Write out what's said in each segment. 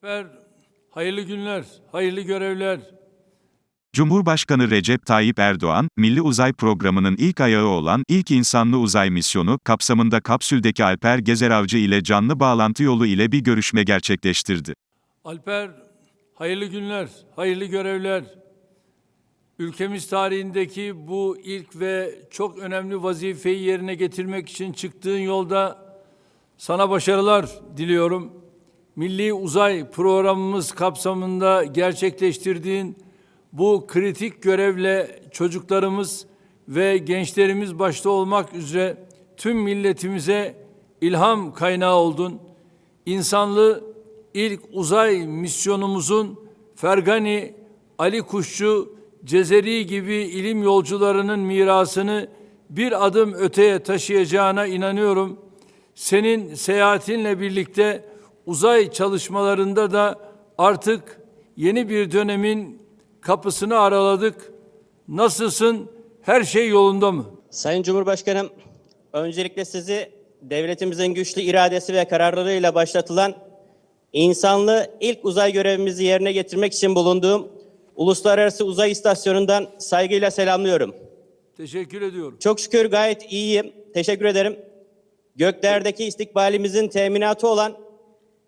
Süper. Hayırlı günler, hayırlı görevler. Cumhurbaşkanı Recep Tayyip Erdoğan, Milli Uzay Programı'nın ilk ayağı olan ilk insanlı uzay misyonu kapsamında kapsüldeki Alper Gezer Avcı ile canlı bağlantı yolu ile bir görüşme gerçekleştirdi. Alper, hayırlı günler, hayırlı görevler. Ülkemiz tarihindeki bu ilk ve çok önemli vazifeyi yerine getirmek için çıktığın yolda sana başarılar diliyorum. Milli Uzay Programımız kapsamında gerçekleştirdiğin bu kritik görevle çocuklarımız ve gençlerimiz başta olmak üzere tüm milletimize ilham kaynağı oldun. İnsanlı ilk uzay misyonumuzun Fergani, Ali Kuşçu, Cezeri gibi ilim yolcularının mirasını bir adım öteye taşıyacağına inanıyorum. Senin seyahatinle birlikte uzay çalışmalarında da artık yeni bir dönemin kapısını araladık. Nasılsın? Her şey yolunda mı? Sayın Cumhurbaşkanım, öncelikle sizi devletimizin güçlü iradesi ve kararlarıyla başlatılan insanlı ilk uzay görevimizi yerine getirmek için bulunduğum Uluslararası Uzay İstasyonu'ndan saygıyla selamlıyorum. Teşekkür ediyorum. Çok şükür gayet iyiyim. Teşekkür ederim. Göklerdeki istikbalimizin teminatı olan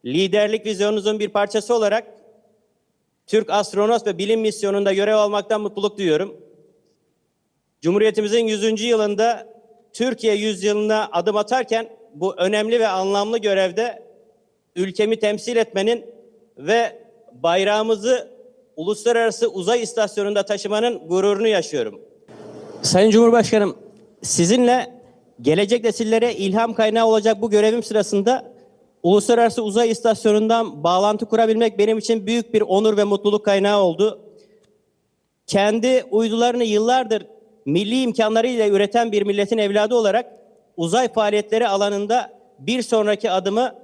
liderlik vizyonunuzun bir parçası olarak Türk Astronot ve Bilim Misyonu'nda görev almaktan mutluluk duyuyorum. Cumhuriyetimizin 100. yılında Türkiye yüzyılına adım atarken bu önemli ve anlamlı görevde ülkemi temsil etmenin ve bayrağımızı Uluslararası Uzay İstasyonu'nda taşımanın gururunu yaşıyorum. Sayın Cumhurbaşkanım, sizinle gelecek nesillere ilham kaynağı olacak bu görevim sırasında Uluslararası Uzay İstasyonu'ndan bağlantı kurabilmek benim için büyük bir onur ve mutluluk kaynağı oldu. Kendi uydularını yıllardır milli imkanlarıyla üreten bir milletin evladı olarak uzay faaliyetleri alanında bir sonraki adımı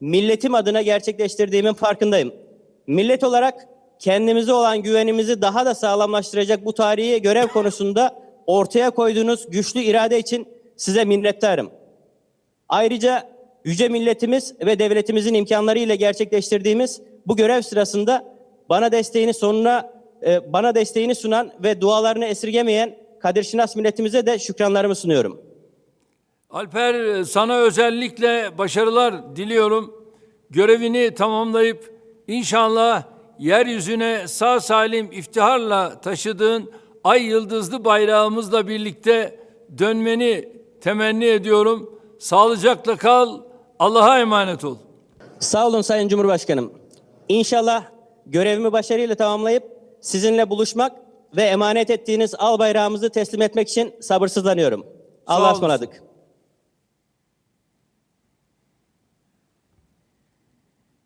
milletim adına gerçekleştirdiğimin farkındayım. Millet olarak kendimize olan güvenimizi daha da sağlamlaştıracak bu tarihi görev konusunda ortaya koyduğunuz güçlü irade için size minnettarım. Ayrıca yüce milletimiz ve devletimizin imkanlarıyla gerçekleştirdiğimiz bu görev sırasında bana desteğini sonuna e, bana desteğini sunan ve dualarını esirgemeyen Kadir Şinas milletimize de şükranlarımı sunuyorum. Alper sana özellikle başarılar diliyorum. Görevini tamamlayıp inşallah yeryüzüne sağ salim iftiharla taşıdığın ay yıldızlı bayrağımızla birlikte dönmeni temenni ediyorum. Sağlıcakla kal. Allah'a emanet ol. Sağ olun Sayın Cumhurbaşkanım. İnşallah görevimi başarıyla tamamlayıp sizinle buluşmak ve emanet ettiğiniz al bayrağımızı teslim etmek için sabırsızlanıyorum. Allah'a ısmarladık.